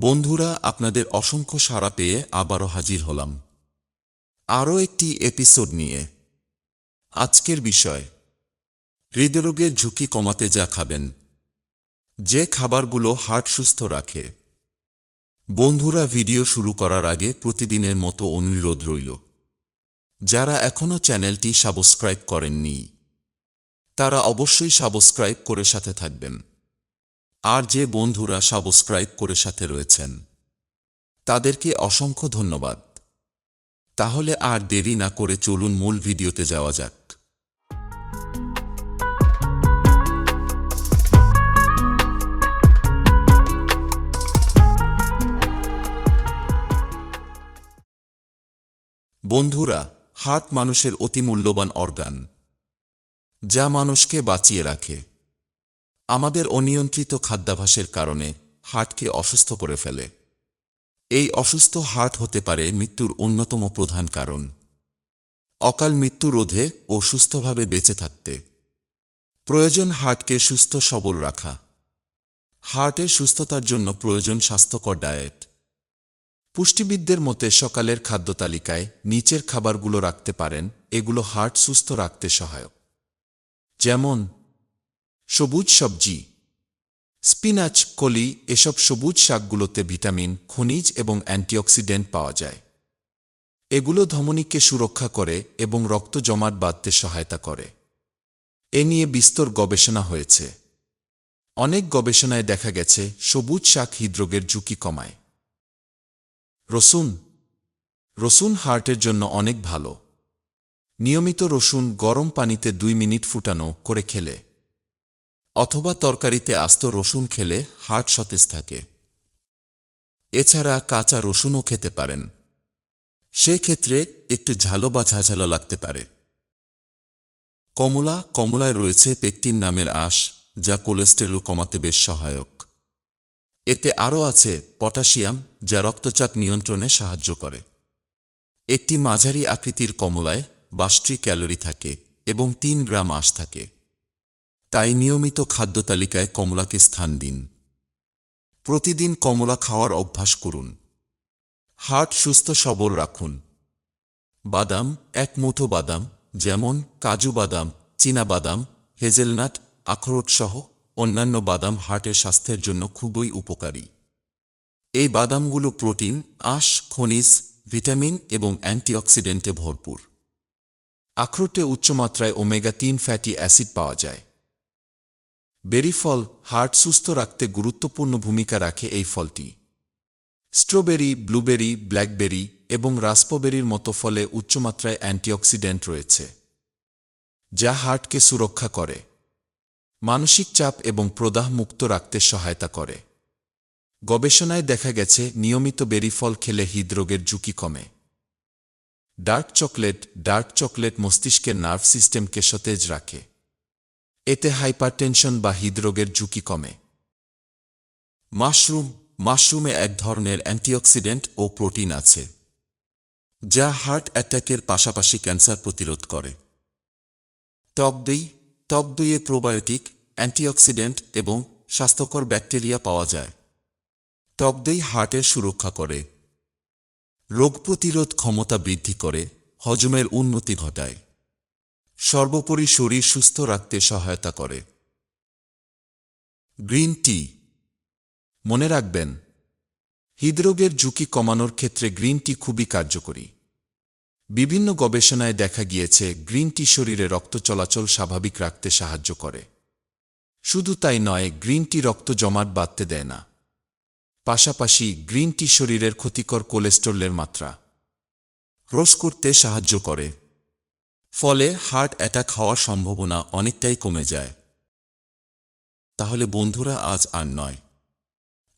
বন্ধুরা, আপনাদের অসংখ্য সাড়া পেয়ে আবারও হাজির হলাম। আরও একটি এপিসোড নিয়ে। আজকের বিষয়, হৃদরোগের ঝুঁকি কমাতে যা খাবেন, যে খাবারগুলো হার্ট সুস্থ রাখে। বন্ধুরা, ভিডিও শুরু করার আগে প্রতিদিনের মতো অনুরোধ রইল। যারা এখনও চ্যানেলটি সাবস্ক্রাইব করেননি, তারা অবশ্যই সাবস্ক্রাইব করে সাথে থাকবেন। আর যে বন্ধুরা সাবস্ক্রাইব করে সাথে রয়েছেন, তাদেরকে অসংখ্য ধন্যবাদ। তাহলে আর দেরি না করে চলুন মূল ভিডিওতে যাওয়া যাক। বন্ধুরা, হাত মানুষের অতি মূল্যবান অর্গান, যা মানুষকে বাঁচিয়ে রাখে। আমাদের অনিয়ন্ত্রিত খাদ্যাভাসের কারণে হার্টকে অসুস্থ করে ফেলে। এই অসুস্থ হার্ট হতে পারে মৃত্যুর অন্যতম প্রধান কারণ। অকাল মৃত্যু রোধে ও সুস্থভাবে বেঁচে থাকতে। প্রয়োজন হার্টকে সুস্থ সবল রাখা। হার্টের সুস্থতার জন্য প্রয়োজন স্বাস্থ্যকর ডায়েট। পুষ্টিবিদদের মতে সকালের খাদ্য তালিকায় নিচের খাবারগুলো রাখতে পারেন। এগুলো হার্ট সুস্থ রাখতে সহায়ক। যেমন সবুজ সবজি। স্পিনাচ, কলি এসব সবুজ শাকগুলোতে ভিটামিন, খনিজ এবং অ্যান্টিঅক্সিডেন্ট পাওয়া যায়। এগুলো ধমনীকে সুরক্ষা করে এবং রক্ত জমাট বাঁধতে সহায়তা করে। এ নিয়ে বিস্তর গবেষণা হয়েছে। অনেক গবেষণায় দেখা গেছে, সবুজ শাক হৃদরোগের ঝুঁকি কমায়। রসুন। রসুন হার্টের জন্য অনেক ভালো। নিয়মিত রসুন গরম পানিতে দুই মিনিট ফুটানো করে খেলে। অথবা তরকারিতে আস্ত রসুন খেলে হার্ট সতেজ থাকে। এছাড়া কাঁচা রসুনও খেতে পারেন। সেক্ষেত্রে একটু ঝালো বা ঝাঝালো লাগতে পারে। কমলা, কমলায় রয়েছে পেকটিন নামের আঁশ, যা কোলেস্টেরল কমাতে বেশ সহায়ক। এতে আরও আছে পটাশিয়াম, যা রক্তচাপ নিয়ন্ত্রণে সাহায্য করে। একটি মাঝারি আকৃতির কমলায় বাষট্টি ক্যালোরি থাকে এবং তিন গ্রাম আঁশ থাকে। তাই নিয়মিত খাদ্য তালিকায় কমলাকে স্থান দিন। প্রতিদিন কমলা খাওয়ার অভ্যাস করুন। হার্ট সুস্থ সবল রাখুন। বাদাম, এক মুঠো বাদাম, যেমন কাজু বাদাম বাদাম, হেজেলনাট, আখরোট সহ অন্যান্য বাদাম হার্টের স্বাস্থ্যের জন্য খুবই উপকারী। এই বাদামগুলো প্রোটিন, আঁশ, খনিজ, ভিটামিন এবং অ্যান্টিঅক্সিডেন্টে ভরপুর। আখরোটে উচ্চমাত্রায় ওমেগা তিন ফ্যাটি অ্যাসিড পাওয়া যায়। বেরি ফল হার্ট সুস্থ রাখতে গুরুত্বপূর্ণ ভূমিকা রাখে এই ফলটি। স্ট্রবেরি, ব্লুবেরি, ব্ল্যাকবেরি এবং রাস্পবেরির মতো ফলে উচ্চমাত্রায় অ্যান্টিঅক্সিডেন্ট রয়েছে, যা হার্টকে সুরক্ষা করে, মানসিক চাপ এবং প্রদাহ মুক্ত রাখতে সহায়তা করে। গবেষণায় দেখা গেছে, নিয়মিত বেরি ফল খেলে হৃদরোগের ঝুঁকি কমে। ডার্ক চকলেট ডার্ক চকলেট মস্তিষ্কের নার্ভ সিস্টেমকে সতেজ রাখে। এতে হাইপারটেনশন বা হৃদরোগের ঝুঁকি কমে। মাশরুম, মাশরুমে এক ধরনের অ্যান্টিঅক্সিডেন্ট ও প্রোটিন আছে, যা হার্ট অ্যাটাকের পাশাপাশি ক্যান্সার প্রতিরোধ করে। টক দই টক দইয়ে প্রোবায়োটিক, অ্যান্টিঅক্সিডেন্ট এবং স্বাস্থ্যকর ব্যাকটেরিয়া পাওয়া যায়। টক দই হার্টের সুরক্ষা করে। রোগ প্রতিরোধ ক্ষমতা বৃদ্ধি করে, হজমের উন্নতি ঘটায়। সর্বোপরি শরীর সুস্থ রাখতে সহায়তা করে। Green tea. মনে রাখবেন, হৃদরোগের ঝুঁকি কমানোর ক্ষেত্রে গ্রিন টি খুবই কার্যকরী। বিভিন্ন গবেষণায় দেখা গিয়েছে, গ্রিন টি শরীরে রক্ত চলাচল স্বাভাবিক রাখতে সাহায্য করে। শুধু তাই নয়, গ্রিন টি রক্ত জমাট বাঁধতে দেয় না। পাশাপাশি, গ্রিন টি শরীরের ক্ষতিকর কোলেস্টেরলের মাত্রা হ্রস করতে সাহায্য করে। ফলে হার্ট অ্যাটাক হওয়ার সম্ভাবনা অনেকটাই কমে যায়। তাহলে বন্ধুরা, আজ আর নয়।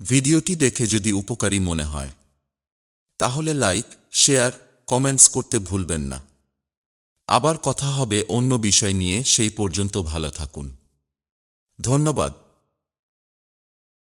ভিডিওটি দেখে যদি উপকারী মনে হয়, তাহলে লাইক, শেয়ার, কমেন্টস করতে ভুলবেন না। আবার কথা হবে অন্য বিষয় নিয়ে, সেই পর্যন্ত ভালো থাকুন। ধন্যবাদ।